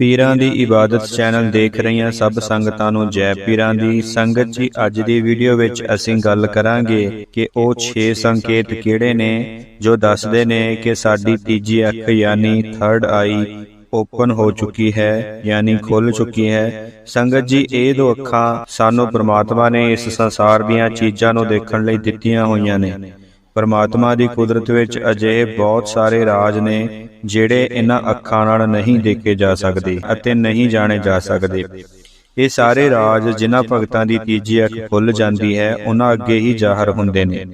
ਪੀਰਾਂ ਦੀ ਇਬਾਦਤ ਚੈਨਲ ਦੇਖ ਰਹੀਆਂ ਸਭ ਸੰਗਤਾਂ ਨੂੰ ਜੈ ਪੀਰਾਂ ਦੀ ਸੰਗਤ ਜੀ ਅੱਜ ਦੀ ਵੀਡੀਓ ਵਿੱਚ ਅਸੀਂ ਗੱਲ ਕਰਾਂਗੇ ਕਿ ਉਹ 6 ਸੰਕੇਤ ਕਿਹੜੇ ਨੇ ਜੋ ਦੱਸਦੇ ਨੇ ਕਿ ਸਾਡੀ ਤੀਜੀ ਅੱਖ ਯਾਨੀ ਥਰਡ ਆਈ ਓਪਨ ਹੋ ਚੁੱਕੀ ਹੈ ਯਾਨੀ ਖੁੱਲ ਚੁੱਕੀ ਹੈ। ਸੰਗਤ ਜੀ ਇਹ ਦੋ ਅੱਖਾਂ ਸਾਨੂੰ ਪ੍ਰਮਾਤਮਾ ਨੇ ਇਸ ਸੰਸਾਰ ਦੀਆਂ ਚੀਜ਼ਾਂ ਨੂੰ ਦੇਖਣ ਲਈ ਦਿੱਤੀਆਂ ਹੋਈਆਂ ਨੇ। ਪਰਮਾਤਮਾ ਦੀ ਕੁਦਰਤ ਵਿੱਚ ਅਜਿਹੇ ਬਹੁਤ ਸਾਰੇ ਰਾਜ ਨੇ ਜਿਹੜੇ ਇਹਨਾਂ ਅੱਖਾਂ ਨਾਲ ਨਹੀਂ ਦੇਖੇ ਜਾ ਸਕਦੇ ਅਤੇ ਨਹੀਂ ਜਾਣੇ ਜਾ ਸਕਦੇ। ਇਹ ਸਾਰੇ ਰਾਜ ਜਿਨ੍ਹਾਂ ਭਗਤਾਂ ਦੀ ਤੀਜੀ ਅੱਖ ਖੁੱਲ ਜਾਂਦੀ ਹੈ, ਉਹਨਾਂ ਅੱਗੇ ਹੀ ਜ਼ਾਹਰ ਹੁੰਦੇ ਨੇ।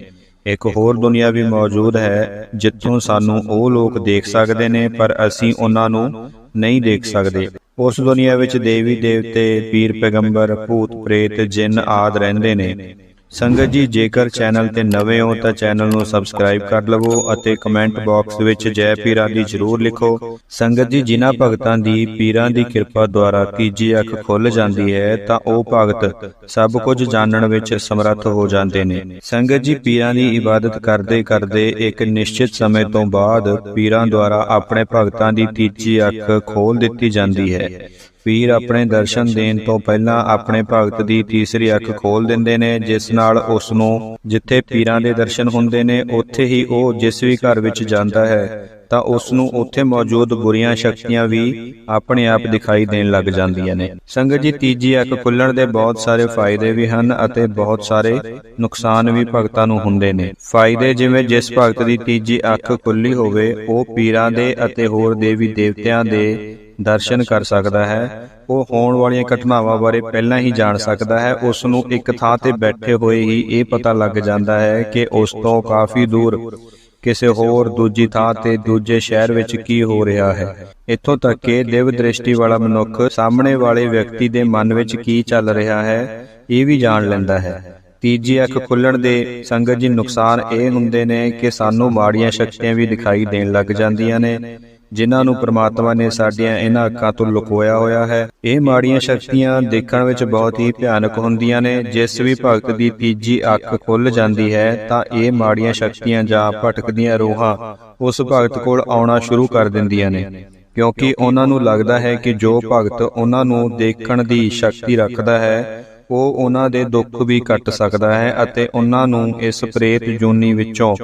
ਇੱਕ ਹੋਰ ਦੁਨੀਆ ਵੀ ਮੌਜੂਦ ਹੈ, ਜਿੱਥੋਂ ਸਾਨੂੰ ਉਹ ਲੋਕ ਦੇਖ ਸਕਦੇ ਨੇ, ਪਰ ਅਸੀਂ ਉਹਨਾਂ ਨੂੰ ਨਹੀਂ ਦੇਖ ਸਕਦੇ। ਉਸ ਦੁਨੀਆ ਵਿੱਚ ਦੇਵੀ ਦੇਵਤੇ ਪੀਰ ਪੈਗੰਬਰ ਭੂਤ ਪ੍ਰੇਤ ਜਿੰਨ ਆਦ ਰਹਿੰਦੇ ਨੇ। ਸੰਗਤ ਜੀ, ਜੇਕਰ ਚੈਨਲ ਤੇ ਨਵੇਂ ਹੋ ਤਾਂ ਚੈਨਲ ਨੂੰ ਸਬਸਕ੍ਰਾਈਬ ਕਰ ਲਵੋ ਅਤੇ ਕਮੈਂਟ ਬਾਕਸ ਵਿੱਚ ਜੈ ਪੀਰਾਂ ਦੀ ਜਰੂਰ ਲਿਖੋ। ਸੰਗਤ ਜੀ, ਜਿਨ੍ਹਾਂ ਭਗਤਾਂ ਦੀ ਪੀਰਾਂ ਦੀ ਕਿਰਪਾ ਦੁਆਰਾ ਤੀਜੀ ਅੱਖ ਖੁੱਲ ਜਾਂਦੀ ਹੈ, ਤਾਂ ਉਹ ਭਗਤ ਸਭ ਕੁਝ ਜਾਣਨ ਵਿੱਚ ਸਮਰੱਥ ਹੋ ਜਾਂਦੇ ਨੇ। ਸੰਗਤ ਜੀ, ਪੀਰਾਂ ਦੀ ਇਬਾਦਤ ਕਰਦੇ ਕਰਦੇ ਇੱਕ ਨਿਸ਼ਚਿਤ ਸਮੇਂ ਤੋਂ ਬਾਅਦ ਪੀਰਾਂ ਦੁਆਰਾ ਆਪਣੇ ਭਗਤਾਂ ਦੀ ਤੀਜੀ ਅੱਖ ਖੋਲ ਦਿੱਤੀ ਜਾਂਦੀ ਹੈ। ਪੀਰ ਆਪਣੇ ਦਰਸ਼ਨ ਦੇਣ ਤੋਂ ਪਹਿਲਾਂ ਆਪਣੇ ਭਗਤ ਦੀ ਤੀਸਰੀ ਅੱਖ ਖੋਲ ਦਿੰਦੇ ਨੇ, ਜਿਸ ਨਾਲ ਉਸ ਨੂੰ ਜਿੱਥੇ ਪੀਰਾਂ ਦੇ ਦਰਸ਼ਨ ਹੁੰਦੇ ਨੇ, ਉੱਥੇ ਹੀ ਉਹ ਜਿਸ ਵੀ ਘਰ ਵਿੱਚ ਜਾਂਦਾ ਹੈ, ਤਾਂ ਉਸ ਨੂੰ ਉੱਥੇ ਮੌਜੂਦ ਬੁਰੀਆਂ ਸ਼ਕਤੀਆਂ ਵੀ ਆਪਣੇ ਆਪ ਦਿਖਾਈ ਦੇਣ ਲੱਗ ਜਾਂਦੀਆਂ ਨੇ। ਸੰਗਤ ਜੀ, ਤੀਜੀ ਅੱਖ ਖੁੱਲਣ ਦੇ ਬਹੁਤ ਸਾਰੇ ਫਾਇਦੇ ਵੀ ਹਨ ਅਤੇ ਬਹੁਤ ਸਾਰੇ ਨੁਕਸਾਨ ਵੀ ਭਗਤਾਂ ਨੂੰ ਹੁੰਦੇ ਨੇ। ਫਾਇਦੇ ਜਿਵੇਂ ਜਿਸ ਭਗਤ ਦੀ ਤੀਜੀ ਅੱਖ ਖੁੱਲੀ ਹੋਵੇ, ਉਹ ਪੀਰਾਂ ਦੇ ਅਤੇ ਹੋਰ ਦੇਵੀ ਦੇਵਤਿਆਂ ਦੇ ਦਰਸ਼ਨ ਕਰ ਸਕਦਾ ਹੈ। ਉਹ ਹੋਣ ਵਾਲੀਆਂ ਘਟਨਾਵਾਂ ਬਾਰੇ ਪਹਿਲਾਂ ਹੀ ਜਾਣ ਸਕਦਾ ਹੈ। ਉਸ ਨੂੰ ਇੱਕ ਥਾਂ ਤੇ ਬੈਠੇ ਹੋਏ ਹੀ ਇਹ ਪਤਾ ਲੱਗ ਜਾਂਦਾ ਹੈ ਕਿ ਉਸ ਤੋਂ ਕਾਫੀ ਦੂਰ ਕਿਸੇ ਹੋਰ ਦੂਜੀ ਥਾਂ ਤੇ ਦੂਜੇ ਸ਼ਹਿਰ ਵਿੱਚ ਕੀ ਹੋ ਰਿਹਾ ਹੈ। ਇੱਥੋਂ ਤੱਕ ਕਿ ਦਿਵ ਦ੍ਰਿਸ਼ਟੀ ਵਾਲਾ ਮਨੁੱਖ ਸਾਹਮਣੇ ਵਾਲੇ ਵਿਅਕਤੀ ਦੇ ਮਨ ਵਿੱਚ ਕੀ ਚੱਲ ਰਿਹਾ ਹੈ, ਇਹ ਵੀ ਜਾਣ ਲੈਂਦਾ ਹੈ। ਤੀਜੀ ਅੱਖ ਖੁੱਲਣ ਦੇ ਸੰਗਤ ਜੀ ਨੁਕਸਾਨ ਇਹ ਹੁੰਦੇ ਨੇ ਕਿ ਸਾਨੂੰ ਮਾੜੀਆਂ ਸ਼ਕਤੀਆਂ ਵੀ ਦਿਖਾਈ ਦੇਣ ਲੱਗ ਜਾਂਦੀਆਂ ਨੇ। ਜਿਨ੍ਹਾਂ ਨੂੰ ਪ੍ਰਮਾਤਮਾ ਨੇ ਸਾਡੀਆਂ ਇਹਨਾਂ ਅੱਖਾਂ ਤੋਂ ਲੁਕੋਇਆ ਹੋਇਆ ਹੈ। ਇਹ ਮਾੜੀਆਂ ਸ਼ਕਤੀਆਂ ਦੇਖਣ ਵਿੱਚ ਬਹੁਤ ਹੀ ਭਿਆਨਕ ਹੁੰਦੀਆਂ ਨੇ। ਜਿਸ ਵੀ ਭਗਤ ਦੀ ਤੀਜੀ ਅੱਖ ਖੁੱਲ ਜਾਂਦੀ ਹੈ, ਤਾਂ ਇਹ ਮਾੜੀਆਂ ਸ਼ਕਤੀਆਂ ਜਾਂ ਭਟਕਦੀਆਂ ਰੂਹਾਂ ਉਸ ਭਗਤ ਕੋਲ ਆਉਣਾ ਸ਼ੁਰੂ ਕਰ ਦਿੰਦੀਆਂ ਨੇ। ਕਿਉਂਕਿ ਉਹਨਾਂ ਨੂੰ ਲੱਗਦਾ ਹੈ ਕਿ ਜੋ ਭਗਤ ਉਹਨਾਂ ਨੂੰ ਦੇਖਣ ਦੀ ਸ਼ਕਤੀ ਰੱਖਦਾ ਹੈ, ਉਹ ਉਹਨਾਂ ਦੇ ਦੁੱਖ ਵੀ ਕੱਟ ਸਕਦਾ ਹੈ ਅਤੇ ਉਹਨਾਂ ਨੂੰ ਇਸ ਪ੍ਰੇਤ ਜੂਨੀ ਵਿੱਚੋਂ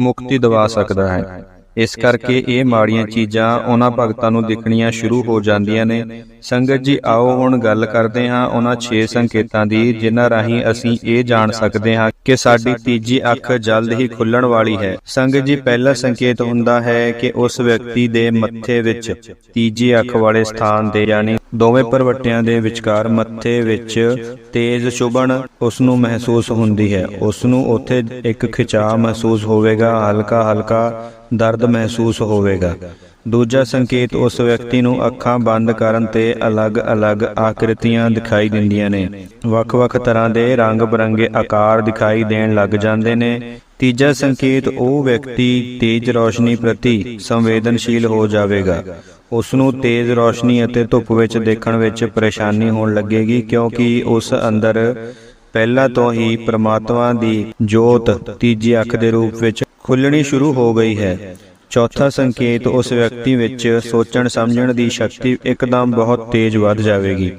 ਮੁਕਤੀ ਦਿਵਾ ਸਕਦਾ ਹੈ। ਇਸ ਕਰਕੇ ਇਹ ਮਾੜੀਆਂ ਚੀਜ਼ਾਂ ਉਹਨਾਂ ਭਗਤਾਂ ਨੂੰ ਦਿਖਣੀਆਂ ਸ਼ੁਰੂ ਹੋ ਜਾਂਦੀਆਂ ਨੇ। ਸੰਗਤ ਜੀ ਆਓ ਹੁਣ ਗੱਲ ਕਰਦੇ ਹਾਂ ਉਹਨਾਂ 6 ਸੰਕੇਤਾਂ ਦੀ ਜਿਨ੍ਹਾਂ ਰਾਹੀਂ ਅਸੀਂ ਇਹ ਜਾਣ ਸਕਦੇ ਹਾਂ ਕਿ ਸਾਡੀ ਤੀਜੀ ਅੱਖ ਜਲਦ ਹੀ ਖੁੱਲਣ ਵਾਲੀ ਹੈ। ਸੰਗਤ ਜੀ ਪਹਿਲਾ ਸੰਕੇਤ ਹੁੰਦਾ ਹੈ ਕਿ ਉਸ ਵਿਅਕਤੀ ਦੇ ਮੱਥੇ ਵਿੱਚ ਤੀਜੀ ਅੱਖ ਵਾਲੇ ਸਥਾਨ ਦੇ ਯਾਨੀ ਦੋਵੇਂ ਪਰਵੱਟਿਆਂ ਦੇ ਵਿਚਕਾਰ ਮੱਥੇ ਵਿੱਚ ਤੇਜ਼ ਚੁਭਣ ਉਸ ਨੂੰ ਮਹਿਸੂਸ ਹੁੰਦੀ ਹੈ ਉਸ ਨੂੰ ਉੱਥੇ ਇੱਕ ਖਿਚਾਅ ਮਹਿਸੂਸ ਹੋਵੇਗਾ ਹਲਕਾ ਹਲਕਾ ਦਰਦ ਮਹਿਸੂਸ ਹੋਵੇਗਾ। ਦੂਜਾ ਸੰਕੇਤ ਉਸ ਵਿਅਕਤੀ ਨੂੰ ਅੱਖਾਂ ਬੰਦ ਕਰਨ ਤੇ ਅਲੱਗ-ਅਲੱਗ ਆਕ੍ਰਿਤੀਆਂ ਦਿਖਾਈ ਦਿੰਦੀਆਂ ਨੇ। ਵੱਖ-ਵੱਖ ਤਰ੍ਹਾਂ ਦੇ ਰੰਗ-ਬਰੰਗੇ ਆਕਾਰ ਦਿਖਾਈ ਦੇਣ ਲੱਗ ਜਾਂਦੇ ਨੇ। ਤੀਜਾ ਸੰਕੇਤ, ਉਹ ਵਿਅਕਤੀ ਤੇਜ਼ ਰੋਸ਼ਨੀ ਪ੍ਰਤੀ ਸੰਵੇਦਨਸ਼ੀਲ ਹੋ ਜਾਵੇਗਾ। ਉਸ ਨੂੰ ਤੇਜ਼ ਰੋਸ਼ਨੀ ਅਤੇ ਧੁੱਪ ਵਿੱਚ ਦੇਖਣ ਵਿੱਚ ਪਰੇਸ਼ਾਨੀ ਹੋਣ ਲੱਗੇਗੀ ਕਿਉਂਕਿ ਉਸ ਅੰਦਰ ਪਹਿਲਾਂ ਤੋਂ ਹੀ ਪ੍ਰਮਾਤਮਾ ਦੀ ਜੋਤ ਤੀਜੀ ਅੱਖ ਦੇ ਰੂਪ ਵਿੱਚ ਖੁੱਲਣੀ ਸ਼ੁਰੂ ਹੋ ਗਈ ਹੈ। ਚੌਥਾ ਸੰਕੇਤ, ਉਸ ਵਿਅਕਤੀ ਵਿੱਚ ਸੋਚਣ ਸਮਝਣ ਦੀ ਸ਼ਕਤੀ ਇੱਕਦਮ ਬਹੁਤ ਤੇਜ਼ ਵੱਧ ਜਾਵੇਗੀ।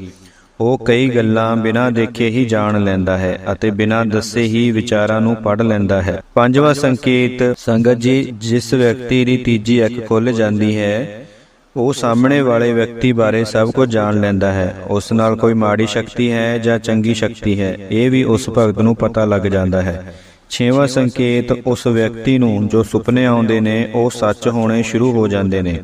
ਉਹ ਕਈ ਗੱਲਾਂ ਬਿਨਾਂ ਦੇਖੇ ਹੀ ਜਾਣ ਲੈਂਦਾ ਹੈ ਅਤੇ ਬਿਨਾਂ ਦੱਸੇ ਹੀ ਵਿਚਾਰਾਂ ਨੂੰ ਪੜ ਲੈਂਦਾ ਹੈ। ਪੰਜਵਾਂ ਸੰਕੇਤ, ਸੰਗਤ ਜੀ, ਜਿਸ ਵਿਅਕਤੀ ਦੀ ਤੀਜੀ ਅੱਖ ਖੁੱਲ ਜਾਂਦੀ ਹੈ, ਉਹ ਸਾਹਮਣੇ ਵਾਲੇ ਵਿਅਕਤੀ ਬਾਰੇ ਸਭ ਕੁਝ ਜਾਣ ਲੈਂਦਾ ਹੈ। ਉਸ ਨਾਲ ਕੋਈ ਮਾੜੀ ਸ਼ਕਤੀ ਹੈ ਜਾਂ ਚੰਗੀ ਸ਼ਕਤੀ ਹੈ, ਇਹ ਵੀ ਉਸ ਭਗਤ ਨੂੰ ਪਤਾ ਲੱਗ ਜਾਂਦਾ ਹੈ। ਛੇਵਾਂ ਸੰਕੇਤ ਉਸ ਵਿਅਕਤੀ ਨੂੰ ਜੋ ਸੁਪਨੇ ਆਉਂਦੇ ਨੇ ਉਹ ਸੱਚ ਹੋਣੇ ਸ਼ੁਰੂ ਹੋ ਜਾਂਦੇ ਨੇ।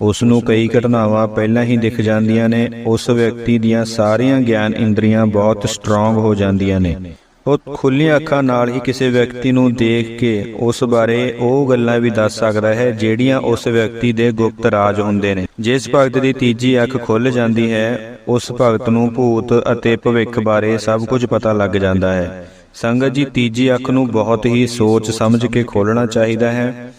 ਉਸ ਨੂੰ ਕਈ ਘਟਨਾਵਾਂ ਪਹਿਲਾਂ ਹੀ ਦਿਖ ਜਾਂਦੀਆਂ ਨੇ। ਉਸ ਵਿਅਕਤੀ ਦੀਆਂ ਸਾਰੀਆਂ ਗਿਆਨ ਇੰਦਰੀਆਂ ਬਹੁਤ ਸਟਰੋਂਗ ਹੋ ਜਾਂਦੀਆਂ ਨੇ। ਉਹ ਖੁੱਲੀਆਂ ਅੱਖਾਂ ਨਾਲ ਹੀ ਕਿਸੇ ਵਿਅਕਤੀ ਨੂੰ ਦੇਖ ਕੇ ਉਸ ਬਾਰੇ ਉਹ ਗੱਲਾਂ ਵੀ ਦੱਸ ਸਕਦਾ ਹੈ ਜਿਹੜੀਆਂ ਉਸ ਵਿਅਕਤੀ ਦੇ ਗੁਪਤ ਰਾਜ ਹੁੰਦੇ ਨੇ। ਜਿਸ ਭਗਤ ਦੀ ਤੀਜੀ ਅੱਖ ਖੁੱਲ ਜਾਂਦੀ ਹੈ ਉਸ ਭਗਤ ਨੂੰ ਭੂਤ ਅਤੇ ਭਵਿੱਖ ਬਾਰੇ ਸਭ ਕੁਝ ਪਤਾ ਲੱਗ ਜਾਂਦਾ ਹੈ ਸੰਗਤ ਜੀ, ਤੀਜੀ ਅੱਖ ਨੂੰ ਬਹੁਤ ਹੀ ਸੋਚ ਸਮਝ ਕੇ ਖੋਲਣਾ ਚਾਹੀਦਾ ਹੈ,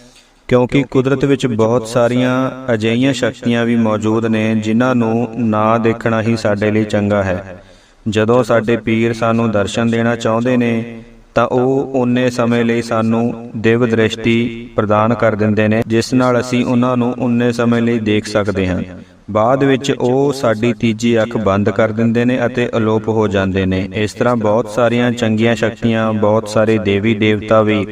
ਕਿਉਂਕਿ ਕੁਦਰਤ ਵਿੱਚ ਬਹੁਤ ਸਾਰੀਆਂ ਅਜਿਹੀਆਂ ਸ਼ਕਤੀਆਂ ਵੀ ਮੌਜੂਦ ਨੇ, ਜਿਨ੍ਹਾਂ ਨੂੰ ਨਾ ਦੇਖਣਾ ਹੀ ਸਾਡੇ ਲਈ ਚੰਗਾ ਹੈ। ਜਦੋਂ ਸਾਡੇ ਪੀਰ ਸਾਨੂੰ ਦਰਸ਼ਨ ਦੇਣਾ ਚਾਹੁੰਦੇ ਨੇ, ਤਾਂ ਉਹ ਉਨੇ ਸਮੇਂ ਲਈ ਸਾਨੂੰ ਦਿਵ ਦ੍ਰਿਸ਼ਟੀ ਪ੍ਰਦਾਨ ਕਰ ਦਿੰਦੇ ਨੇ, ਜਿਸ ਨਾਲ ਅਸੀਂ ਉਹਨਾਂ ਨੂੰ ਉਨੇ ਸਮੇਂ ਲਈ ਦੇਖ ਸਕਦੇ ਹਾਂ। ਬਾਅਦ ਵਿੱਚ ਉਹ ਸਾਡੀ ਤੀਜੀ ਅੱਖ ਬੰਦ ਕਰ ਦਿੰਦੇ ਨੇ ਅਤੇ ਅਲੋਪ ਹੋ ਜਾਂਦੇ ਨੇ। ਇਸ ਤਰ੍ਹਾਂ ਬਹੁਤ ਸਾਰੀਆਂ ਚੰਗੀਆਂ ਸ਼ਕਤੀਆਂ, ਬਹੁਤ ਸਾਰੇ ਦੇਵੀ ਦੇਵਤਾ ਵੀ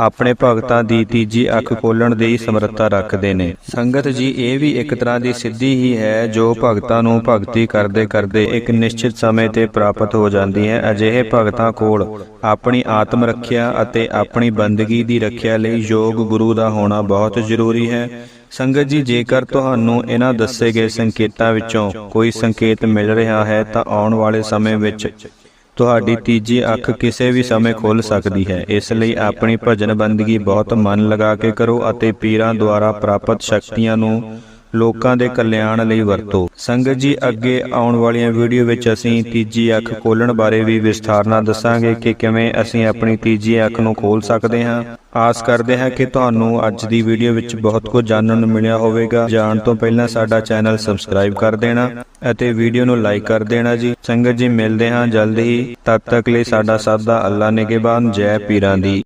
ਆਪਣੇ ਭਗਤਾਂ ਦੀ ਤੀਜੀ ਅੱਖ ਖੋਲਣ ਦੀ ਸਮਰੱਥਾ ਰੱਖਦੇ ਨੇ। ਸੰਗਤ ਜੀ, ਇਹ ਵੀ ਇੱਕ ਤਰ੍ਹਾਂ ਦੀ ਸਿੱਧੀ ਹੀ ਹੈ ਜੋ ਭਗਤਾਂ ਨੂੰ ਭਗਤੀ ਕਰਦੇ ਕਰਦੇ ਇੱਕ ਨਿਸ਼ਚਿਤ ਸਮੇਂ ਤੇ ਪ੍ਰਾਪਤ ਹੋ ਜਾਂਦੀ ਹੈ। ਅਜਿਹੇ ਭਗਤਾਂ ਕੋਲ ਆਪਣੀ ਆਤਮ ਰੱਖਿਆ ਅਤੇ ਆਪਣੀ ਬੰਦਗੀ ਦੀ ਰੱਖਿਆ ਲਈ ਯੋਗ ਗੁਰੂ ਦਾ ਹੋਣਾ ਬਹੁਤ ਜ਼ਰੂਰੀ ਹੈ। ਸੰਗਤ ਜੀ, ਜੇਕਰ ਤੁਹਾਨੂੰ ਇਹਨਾਂ ਦੱਸੇ ਗਏ ਸੰਕੇਤਾਂ ਵਿੱਚੋਂ ਕੋਈ ਸੰਕੇਤ ਮਿਲ ਰਿਹਾ ਹੈ, ਤਾਂ ਆਉਣ ਵਾਲੇ ਸਮੇਂ ਵਿੱਚ ਤੁਹਾਡੀ ਤੀਜੀ ਅੱਖ ਕਿਸੇ ਵੀ ਸਮੇਂ ਖੁੱਲ ਸਕਦੀ ਹੈ। ਇਸ ਲਈ ਆਪਣੀ ਭਜਨ ਬੰਦਗੀ ਬਹੁਤ ਮਨ ਲਗਾ ਕੇ ਕਰੋ ਅਤੇ ਪੀਰਾਂ ਦੁਆਰਾ ਪ੍ਰਾਪਤ ਸ਼ਕਤੀਆਂ ਨੂੰ ਲੋਕਾਂ ਦੇ ਕਲਿਆਣ ਲਈ ਵਰਤੋ। ਸੰਗਤ ਜੀ, ਅੱਗੇ ਆਉਣ ਵਾਲੀਆਂ ਵੀਡੀਓ ਵਿੱਚ ਅਸੀਂ ਤੀਜੀ ਅੱਖ ਖੋਲਣ ਬਾਰੇ ਵੀ ਵਿਸਥਾਰ ਨਾਲ ਦੱਸਾਂਗੇ ਕਿ ਕਿਵੇਂ ਅਸੀਂ ਆਪਣੀ ਤੀਜੀ ਅੱਖ ਨੂੰ ਖੋਲ ਸਕਦੇ ਹਾਂ। ਆਸ ਕਰਦੇ ਹਾਂ ਕਿ ਤੁਹਾਨੂੰ ਅੱਜ ਦੀ ਵੀਡੀਓ ਵਿੱਚ ਬਹੁਤ ਕੁਝ ਜਾਣਨ ਨੂੰ ਮਿਲਿਆ ਹੋਵੇਗਾ। ਜਾਣ ਤੋਂ ਪਹਿਲਾਂ ਸਾਡਾ ਚੈਨਲ ਸਬਸਕ੍ਰਾਈਬ ਕਰ ਦੇਣਾ ਅਤੇ ਵੀਡੀਓ ਨੂੰ ਲਾਈਕ ਕਰ ਦੇਣਾ ਜੀ। ਸੰਗਤ ਜੀ, ਮਿਲਦੇ ਹਾਂ ਜਲਦ ਹੀ। ਤਦ ਤੱਕ ਲਈ ਸਾਡਾ ਸਾਦਾ ਅੱਲਾ ਨਿਗਹਿਬਾਨ। ਜੈ ਪੀਰਾਂ ਦੀ।